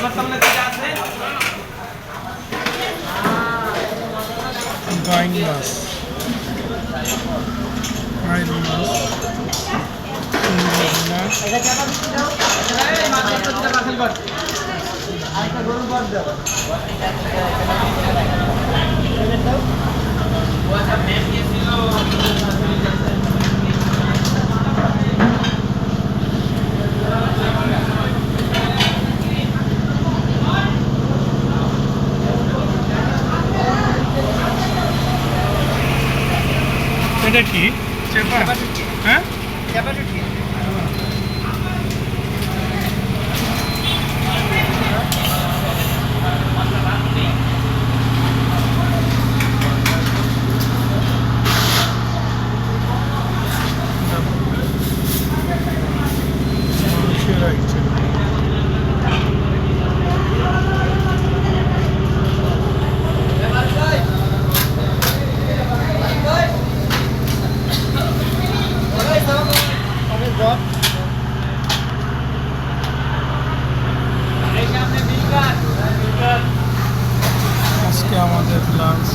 আপনার সামনে যেটা আছে? বাইং মাছ বাইং মাছ আরেকটা গরুর পর দাও এটা কি চেপা হ্যাঁ মানুষের আমাদের লাঞ্চ